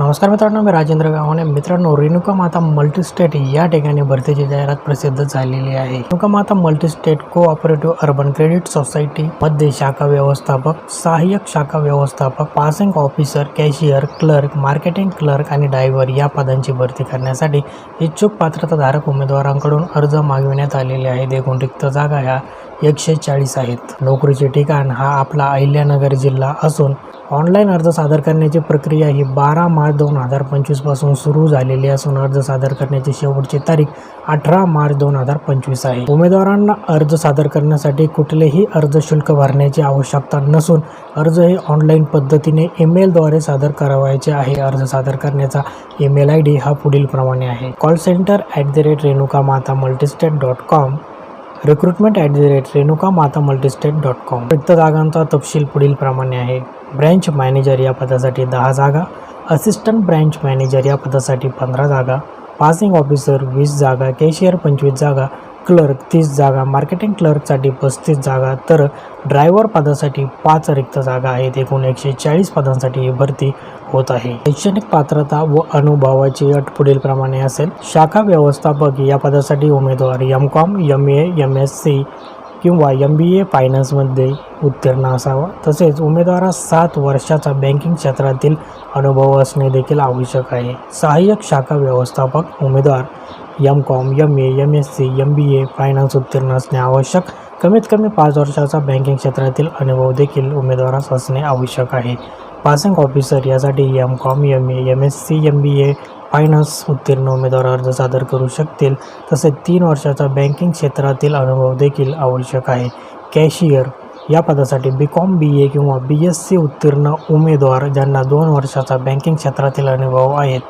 नमस्कार मित्रांनो मी राजेंद्र गावाने मित्रांनो रेणुका माता मल्टीस्टेट या ठिकाणी भरतीची जाहिरात प्रसिद्ध झालेली आहे. Renuka Mata multistate cooperative urban credit society मध्ये शाखा व्यवस्थापक सहाय्यक शाखा व्यवस्थापक passing officer cashier clerk marketing clerk आणि ड्रायव्हर या पदांची भरती करण्यासाठी इच्छुक पात्रताधारक उमेदवारांकडून अर्ज मागविण्यात आलेले आहेत एकूण रिक्त जागा ह्या एकशे चाळीस आहेत. नोकरीचे ठिकाण हा आपला अहिल्यानगर जिल्हा असून ऑनलाईन अर्ज सादर करण्याची प्रक्रिया ही बारा मार्च दोन हजार पंचवीसपासून सुरू झालेली असून अर्ज सादर करण्याची शेवटची तारीख अठरा मार्च दोन हजार पंचवीस आहे. उमेदवारांना अर्ज सादर करण्यासाठी कुठलेही अर्ज शुल्क भरण्याची आवश्यकता नसून अर्ज हे ऑनलाईन पद्धतीने ईमेलद्वारे सादर करावायचे आहे. अर्ज सादर करण्याचा ईमेल आय डी हा पुढील प्रमाणे आहे. Call centre at the rate Renuka Mata multistate dot com recruitment at the rate Renuka Mata multistate dot com. रिक्त जागांचा तपशील पुढील प्रमाणे आहे. ब्रँच मॅनेजर या पदासाठी दहा जागा असिस्टंट ब्रँच मॅनेजर या पदासाठी पंधरा जागा पासिंग ऑफिसर वीस जागा कॅशियर पंचवीस जागा क्लर्क तीस जागा मार्केटिंग क्लर्कसाठी पस्तीस जागा तर ड्रायव्हर पदासाठी पाच रिक्त जागा आहेत. एकूण एकशे चाळीस पदांसाठी ही भरती होत आहे. शैक्षणिक पात्रता व अनुभवाची अट पुढील प्रमाणे असेल. शाखा व्यवस्थापक या पदासाठी उमेदवार M com M A M S C किंवा एम बी ए फायनान्समध्ये उत्तीर्ण असावा. तसेच उमेदवारास सात वर्षाचा बँकिंग क्षेत्रातील अनुभव असणे देखील आवश्यक आहे. सहाय्यक शाखा व्यवस्थापक उमेदवार M com M A M S C M B A finance उत्तीर्ण असणे आवश्यक. कमीत कमी पाच वर्षाचा बँकिंग क्षेत्रातील अनुभव देखील उमेदवारास असणे आवश्यक आहे. पासिंग ऑफिसर यासाठी M com M A M S C M B A finance उत्तीर्ण उमेदवार अर्ज सादर करू शकतील तसेच तीन वर्षाचा बँकिंग क्षेत्रातील अनुभव देखील आवश्यक आहे. कॅशियर या पदासाठी बी कॉम बी ए किंवा बी एस सी उत्तीर्ण उमेदवार ज्यांना दोन वर्षाचा बँकिंग क्षेत्रातील अनुभव आहेत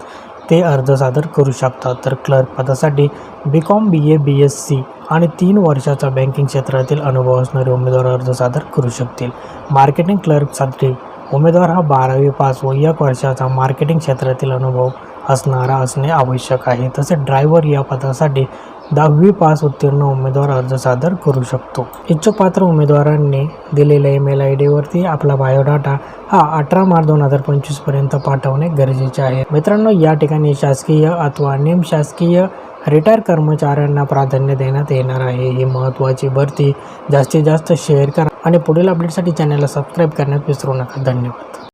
ते अर्ज सादर करू शकतात. तर क्लर्क पदासाठी B com B A B S C आणि तीन वर्षाचा बँकिंग क्षेत्रातील अनुभव असणारे उमेदवार अर्ज सादर करू शकतील. मार्केटिंग क्लर्कसाठी उमेदवार हा बारावी पास व एक वर्षाचा मार्केटिंग क्षेत्रातील अनुभव असणारा असणे आवश्यक आहे. तसेच ड्रायव्हर या पदासाठी दहावी पास उत्तीर्ण उमेदवार अर्ज सादर करू शकतो. इच्छुक पात्र उमेदवारांनी दिलेल्या ईमेल आय डीवरती आपला बायोडाटा हा अठरा मार्च दोन हजार पंचवीसपर्यंत पाठवणे गरजेचे आहे. मित्रांनो या ठिकाणी शासकीय अथवा निमशासकीय रिटायर कर्मचाऱ्यांना प्राधान्य देण्यात येणार आहे. ही महत्त्वाची भरती. जास्तीत जास्त शेअर करा आणि पुढील अपडेटसाठी चॅनलला सबस्क्राईब करण्यात विसरू नका. धन्यवाद.